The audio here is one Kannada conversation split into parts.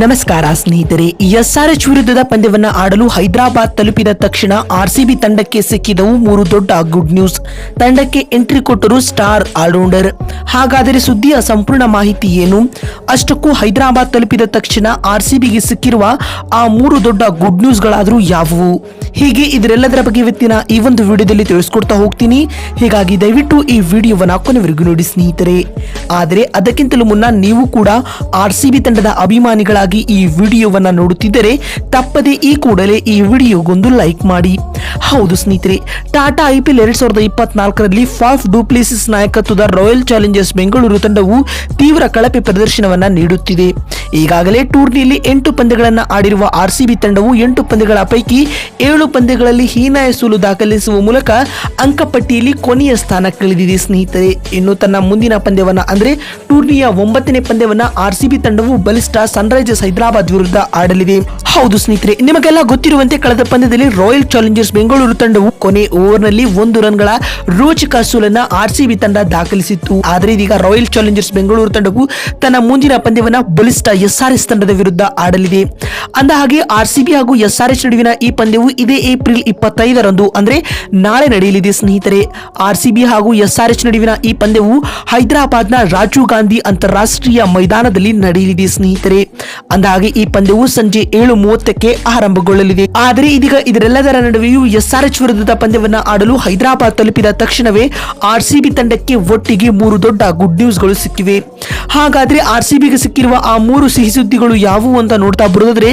ನಮಸ್ಕಾರ ಸ್ನೇಹಿತರೆ ಎಸ್ಆರ್ಎಚ್ ವಿರುದ್ಧದ ಪಂದ್ಯವನ್ನು ಆಡಲು ಹೈದರಾಬಾದ್ ತಲುಪಿದ ತಕ್ಷಣ ಆರ್ಸಿಬಿ ತಂಡಕ್ಕೆ ಸಿಕ್ಕಿದವು ಮೂರು ದೊಡ್ಡ ಗುಡ್ ನ್ಯೂಸ್. ತಂಡಕ್ಕೆ ಎಂಟ್ರಿ ಕೊಟ್ಟರು ಸ್ಟಾರ್ ಆಲ್ರೌಂಡರ್. ಹಾಗಾದರೆ ಸುದ್ದಿಯ ಸಂಪೂರ್ಣ ಮಾಹಿತಿ ಏನು? ಅಷ್ಟಕ್ಕೂ ಹೈದರಾಬಾದ್ ತಲುಪಿದ ತಕ್ಷಣ ಆರ್ಸಿಬಿಗೆ ಸಿಕ್ಕಿರುವ ಆ ಮೂರು ದೊಡ್ಡ ಗುಡ್ ನ್ಯೂಸ್ಗಳಾದರೂ ಯಾವುವು? ಹೀಗೆ ಇದರೆಲ್ಲದರ ಬಗ್ಗೆ ಇವತ್ತಿನ ಈ ಒಂದು ವಿಡಿಯೋದಲ್ಲಿ ತಿಳಿಸ್ಕೊಡ್ತಾ ಹೋಗ್ತೀನಿ. ಹೀಗಾಗಿ ದಯವಿಟ್ಟು ಈ ವಿಡಿಯೋವನ್ನು ಕೊನೆವರೆಗೂ ನೋಡಿ ಸ್ನೇಹಿತರೆ. ಆದರೆ ಅದಕ್ಕಿಂತಲೂ ಮುನ್ನ ನೀವು ಕೂಡ ಆರ್ಸಿಬಿ ತಂಡದ ಬಿ ಈ ವಿಡಿಯೋವನ್ನು ನೋಡುತ್ತಿದ್ದರೆ ತಪ್ಪದೆ ಈ ಕೂಡಲೇ ಈ ವಿಡಿಯೋಗೊಂದು ಲೈಕ್ ಮಾಡಿ. ಹೌದು ಸ್ನೇಹಿತರೆ, ಟಾಟಾ ಐ ಐಪಿಎಲ್ ಎರಡ್ ಸಾವಿರದ ಇಪ್ಪತ್ನಾಲ್ಕರಲ್ಲಿ ಫಾಫ್ ಡೂಪ್ಲಿಸಿಸ್ ನಾಯಕತ್ವದ ರಾಯಲ್ ಚಾಲೆಂಜರ್ಸ್ ಬೆಂಗಳೂರು ತಂಡವು ತೀವ್ರ ಕಳಪೆ ಪ್ರದರ್ಶನವನ್ನು ನೀಡುತ್ತಿದೆ. ಈಗಾಗಲೇ ಟೂರ್ನಿಯಲ್ಲಿ ಎಂಟು ಪಂದ್ಯಗಳನ್ನು ಆಡಿರುವ ಆರ್ಸಿಬಿ ತಂಡವು ಎಂಟು ಪಂದ್ಯಗಳ ಪೈಕಿ ಏಳು ಪಂದ್ಯಗಳಲ್ಲಿ ಹೀನಾಯ ಸೋಲು ದಾಖಲಿಸುವ ಮೂಲಕ ಅಂಕಪಟ್ಟಿಯಲ್ಲಿ ಕೊನೆಯ ಸ್ಥಾನಕ್ಕಿಳಿದಿದೆ ಸ್ನೇಹಿತರೆ. ಇನ್ನು ತನ್ನ ಮುಂದಿನ ಪಂದ್ಯವನ್ನು ಅಂದರೆ ಟೂರ್ನಿಯ ಒಂಬತ್ತನೇ ಪಂದ್ಯವನ್ನು ಆರ್ಸಿಬಿ ತಂಡವು ಬಲಿಷ್ಠ ಸನ್ರೈಸರ್ಸ್ ಹೈದರಾಬಾದ್ ವಿರುದ್ಧ ಆಡಲಿದೆ. ಹೌದು ಸ್ನೇಹಿತರೆ, ನಿಮಗೆಲ್ಲ ಗೊತ್ತಿರುವಂತೆ ಕಳೆದ ಪಂದ್ಯದಲ್ಲಿ ರಾಯಲ್ ಚಾಲೆಂಜರ್ಸ್ ಬೆಂಗಳೂರು ತಂಡವು ಕೊನೆ ಓವರ್ನಲ್ಲಿ ಒಂದು ರನ್ಗಳ ರೋಚಕ ಸೋಲನ್ನ ಆರ್ಸಿಬಿ ತಂಡ ದಾಖಲಿಸಿತ್ತು. ಆದರೆ ಇದೀಗ ರಾಯಲ್ ಚಾಲೆಂಜರ್ಸ್ ಬೆಂಗಳೂರು ತಂಡವು ತನ್ನ ಮುಂದಿನ ಪಂದ್ಯವನ್ನ ಬಲಿಷ್ಠ ಎಸ್ಆರ್ಎಸ್ ತಂಡದ ವಿರುದ್ಧ ಆಡಲಿದೆ. ಅಂದ ಹಾಗೆ ಆರ್ಸಿಬಿ ಹಾಗೂ ಎಸ್ಆರ್ಎಚ್ ನಡುವಿನ ಈ ಪಂದ್ಯವು ಇದೇ ಏಪ್ರಿಲ್ ಇಪ್ಪತ್ತೈದರಂದು, ಅಂದ್ರೆ ನಾಳೆ ನಡೆಯಲಿದೆ ಸ್ನೇಹಿತರೆ. ಆರ್ಸಿಬಿ ಹಾಗೂ ಎಸ್ಆರ್ಎಚ್ ನಡುವಿನ ಈ ಪಂದ್ಯವು ಹೈದರಾಬಾದ್ನ ರಾಜೀವ್ ಗಾಂಧಿ ಅಂತಾರಾಷ್ಟ್ರೀಯ ಮೈದಾನದಲ್ಲಿ ನಡೆಯಲಿದೆ ಸ್ನೇಹಿತರೆ. ಅಂದ ಹಾಗೆ ಈ ಪಂದ್ಯವು ಸಂಜೆ ಏಳು ಮೂವತ್ತಕ್ಕೆ ಆರಂಭಗೊಳ್ಳಲಿದೆ. ಆದರೆ ಇದೀಗ ಇದರೆಲ್ಲದರ ನಡುವೆಯೂ ಎಸ್ಆರ್ಎಚ್ ವಿರುದ್ಧದ ಪಂದ್ಯವನ್ನ ಆಡಲು ಹೈದರಾಬಾದ್ ತಲುಪಿದ ತಕ್ಷಣವೇ ಆರ್ಸಿಬಿ ತಂಡಕ್ಕೆ ಒಟ್ಟಿಗೆ ಮೂರು ದೊಡ್ಡ ಗುಡ್ ನ್ಯೂಸ್ಗಳು ಸಿಕ್ಕಿವೆ. ಹಾಗಾದ್ರೆ ಆರ್ಸಿಬಿಗೆ ಸಿಕ್ಕಿರುವ ಆ ಮೂರು ಸಿಹಿ ಸುದ್ದಿಗಳು ಯಾವುವು ಅಂತ ನೋಡ್ತಾ ಬರೋದಾದ್ರೆ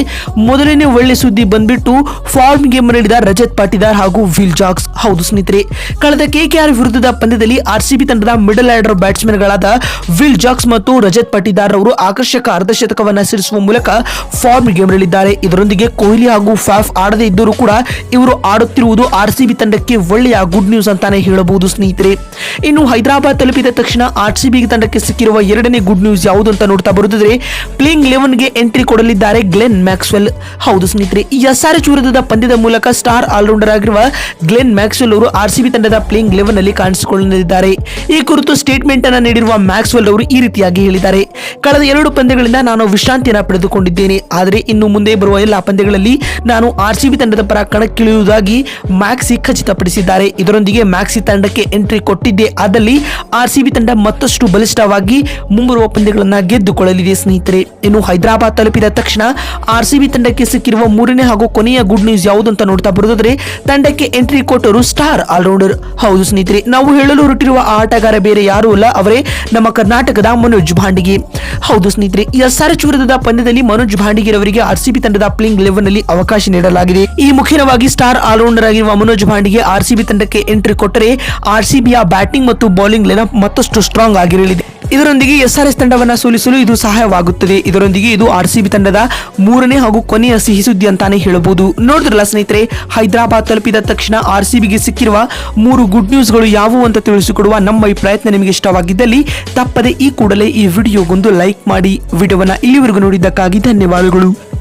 ಮೊದಲನೇ ಒಳ್ಳೆ ಸುದ್ದಿ ಬಂದ್ಬಿಟ್ಟು ಫಾರ್ಮ್ ಗೇಮ್ ನಡೆದ ರಜತ್ ಪಾಟಿದಾರ್ ಹಾಗೂ ವಿಲ್ ಜಾಕ್ಸ್. ಹೌದು ಸ್ನೇಹಿತರೆ, ಕಳೆದ ಕೆಕೆಆರ್ ವಿರುದ್ಧದ ಪಂದ್ಯದಲ್ಲಿ ಆರ್ಸಿಬಿ ತಂಡದ ಮಿಡಲ್ ಆರ್ಡರ್ ಬ್ಯಾಟ್ಸ್ಮನ್ ಗಳಾದ ವಿಲ್ ಜಾಕ್ಸ್ ಮತ್ತು ರಜತ್ ಪಾಟಿದಾರ್ ಅವರು ಆಕರ್ಷಕ ಅರ್ಧಶತಕವನ್ನು ಸಿರಿಸುವ ಮೂಲಕ ಫಾರ್ಮ್ ಗೇಮ್ ನಲ್ಲಿದ್ದಾರೆ ಇದರೊಂದಿಗೆ ಕೊಹ್ಲಿ ಹಾಗೂ ಫಾಫ್ ಆಡದೇ ಇದ್ದರೂ ಕೂಡ ಇವರು ಆಡುತ್ತಿರುವುದು ಆರ್ಸಿಬಿ ತಂಡಕ್ಕೆ ಒಳ್ಳೆಯ ಗುಡ್ ನ್ಯೂಸ್ ಅಂತಾನೆ ಹೇಳಬಹುದು ಸ್ನೇಹಿತರೆ. ಇನ್ನು ಹೈದರಾಬಾದ್ ತಲುಪಿದ ತಕ್ಷಣ ಆರ್ಸಿಬಿ ತಂಡಕ್ಕೆ ಸಿಕ್ಕಿರುವ ಎರಡನೇ ಗುಡ್ ನ್ಯೂಸ್ ಯಾವುದು ಅಂತ ನೋಡ್ತಾ ಬರುತ್ತಿದ್ರೆ ಪ್ಲೇಯಿಂಗ್ ಲೆವೆನ್ಗೆ ಎಂಟ್ರಿ ಕೊಡಲಿದ್ದಾರೆ ಗ್ಲೆನ್ ಮ್ಯಾಕ್ಸ್ವೆಲ್. ಹೌದು ಸ್ನೇಹಿತರೆ, ಈ ಎಸ್ಆರ್ಎಚ್ ವಿರುದ್ಧದ ಪಂದ್ಯದ ಮೂಲಕ ಸ್ಟಾರ್ ಆಲ್ರೌಂಡರ್ ಆಗಿರುವ ಗ್ಲೆನ್ ಮ್ಯಾಕ್ಸ್ವೆಲ್ ಅವರು ಆರ್ಸಿಬಿ ತಂಡದ ಪ್ಲೇಯಿಂಗ್ ಲೆವೆನ್ ಅಲ್ಲಿ ಕಾಣಿಸಿಕೊಳ್ಳಲಿದ್ದಾರೆ. ಈ ಕುರಿತು ಸ್ಟೇಟ್ಮೆಂಟ್ ಅನ್ನು ನೀಡಿರುವ ಮ್ಯಾಕ್ಸ್ವೆಲ್ ಅವರು ಈ ರೀತಿಯಾಗಿ ಹೇಳಿದ್ದಾರೆ. ಕಳೆದ ಎರಡು ಪಂದ್ಯಗಳಿಂದ ನಾನು ವಿಶ್ರಾಂತಿಯನ್ನು ಪಡೆದುಕೊಂಡಿದ್ದೇನೆ. ಆದರೆ ಇನ್ನು ಮುಂದೆ ಬರುವ ಎಲ್ಲ ಪಂದ್ಯಗಳಲ್ಲಿ ನಾನು ಆರ್ಸಿಬಿ ತಂಡದ ಪರ ಕಣಕ್ಕಿಳಿಯುವುದಾಗಿ ಮ್ಯಾಕ್ಸಿ ಖಚಿತಪಡಿಸಿದ್ದಾರೆ. ಇದರೊಂದಿಗೆ ಮ್ಯಾಕ್ಸಿ ತಂಡಕ್ಕೆ ಎಂಟ್ರಿ ಕೊಟ್ಟಿದ್ದೇ ಆದಲ್ಲಿ ಆರ್ಸಿಬಿ ತಂಡ ಮತ್ತಷ್ಟು ಬಲಿಷ್ಠವಾಗಿ ಮುಂಬರುವ ಪಂದ್ಯಗಳನ್ನು ಗೆದ್ದುಕೊಳ್ಳಲಿದೆ ಸ್ನೇಹಿತರೆ. ಇನ್ನು ಹೈದರಾಬಾದ್ ತಲುಪಿದ ತಕ್ಷಣ ಆರ್ಸಿಬಿ ತಂಡಕ್ಕೆ ಸಿಕ್ಕಿರುವ ಮೂರನೇ ಹಾಗೂ ಕೊನೆಯ ಗುಡ್ ನ್ಯೂಸ್ ಯಾವುದು ಅಂತ ನೋಡ್ತಾ ಬರೋದಾದ್ರೆ ತಂಡಕ್ಕೆ ಎಂಟ್ರಿ ಕೊಟ್ಟರು ಸ್ಟಾರ್ ಆಲ್ರೌಂಡರ್. ಹೌದು ಸ್ನೇಹಿತರೆ, ನಾವು ಹೇಳಲು ಹೊರಟಿರುವ ಆಟಗಾರ ಬೇರೆ ಯಾರು ಅಲ್ಲ ಅವರೇ ನಮ್ಮ ಕರ್ನಾಟಕದ ಮನೋಜ್ ಭಾಂಡಿಗೆ. ಹೌದು ಸ್ನೇಹಿತರೆ ಎಸ್ಆರ್ಎಚ್ ವಿರುದ್ಧದ ಪಂದ್ಯದಲ್ಲಿ ಮನೋಜ್ ಭಾಂಡಿಗೆರವರಿಗೆ ಆರ್ಸಿಬಿ ತಂಡದ ಪ್ಲೇಯಿಂಗ್ ಲೆವೆನ್ನಲ್ಲಿ ಅವಕಾಶ ನೀಡಲಾಗಿದೆ. ಈ ಮುಖ್ಯವಾಗಿ ಸ್ಟಾರ್ ಆಲ್ರೌಂಡರ್ ಆಗಿರುವ ಮನೋಜ್ ಭಾಂಡಿಗೆ ಆರ್ಸಿಬಿ ತಂಡಕ್ಕೆ ಎಂಟ್ರಿ ಕೊಟ್ಟರೆ ಆರ್ಸಿಬಿಯ ಬ್ಯಾಟಿಂಗ್ ಮತ್ತು ಬೌಲಿಂಗ್ ಲೆನಪ್ ಮತ್ತಷ್ಟು ಸ್ಟ್ರಾಂಗ್ ಆಗಿರಲಿದೆ. ಇದರೊಂದಿಗೆ ಎಸ್ಆರ್ಎಸ್ ತಂಡವನ್ನು ಸೋಲಿಸಲು ಇದು ಸಹಾಯವಾಗುತ್ತದೆ. ಇದರೊಂದಿಗೆ ಇದು ಆರ್ಸಿಬಿ ತಂಡದ ಮೂರನೇ ಹಾಗೂ ಕೊನೆಯ ಸಿಹಿ ಸುದ್ದಿ ಅಂತಾನೆ ಹೇಳಬಹುದು. ನೋಡಿದ್ರಲ್ಲ ಸ್ನೇಹಿತರೆ, ಹೈದರಾಬಾದ್ ತಲುಪಿದ ತಕ್ಷಣ ಆರ್ಸಿಬಿಗೆ ಸಿಕ್ಕಿರುವ ಮೂರು ಗುಡ್ ನ್ಯೂಸ್ಗಳು ಯಾವುವು ಅಂತ ತಿಳಿಸಿಕೊಡುವ ನಮ್ಮ ಈ ಪ್ರಯತ್ನ ನಿಮಗೆ ಇಷ್ಟವಾಗಿದ್ದಲ್ಲಿ ತಪ್ಪದೆ ಈ ಕೂಡಲೇ ಈ ವಿಡಿಯೋಗೊಂದು ಲೈಕ್ ಮಾಡಿ. ವಿಡಿಯೋವನ್ನ ಇಲ್ಲಿವರೆಗೂ ನೋಡಿದ್ದಕ್ಕಾಗಿ ಧನ್ಯವಾದಗಳು.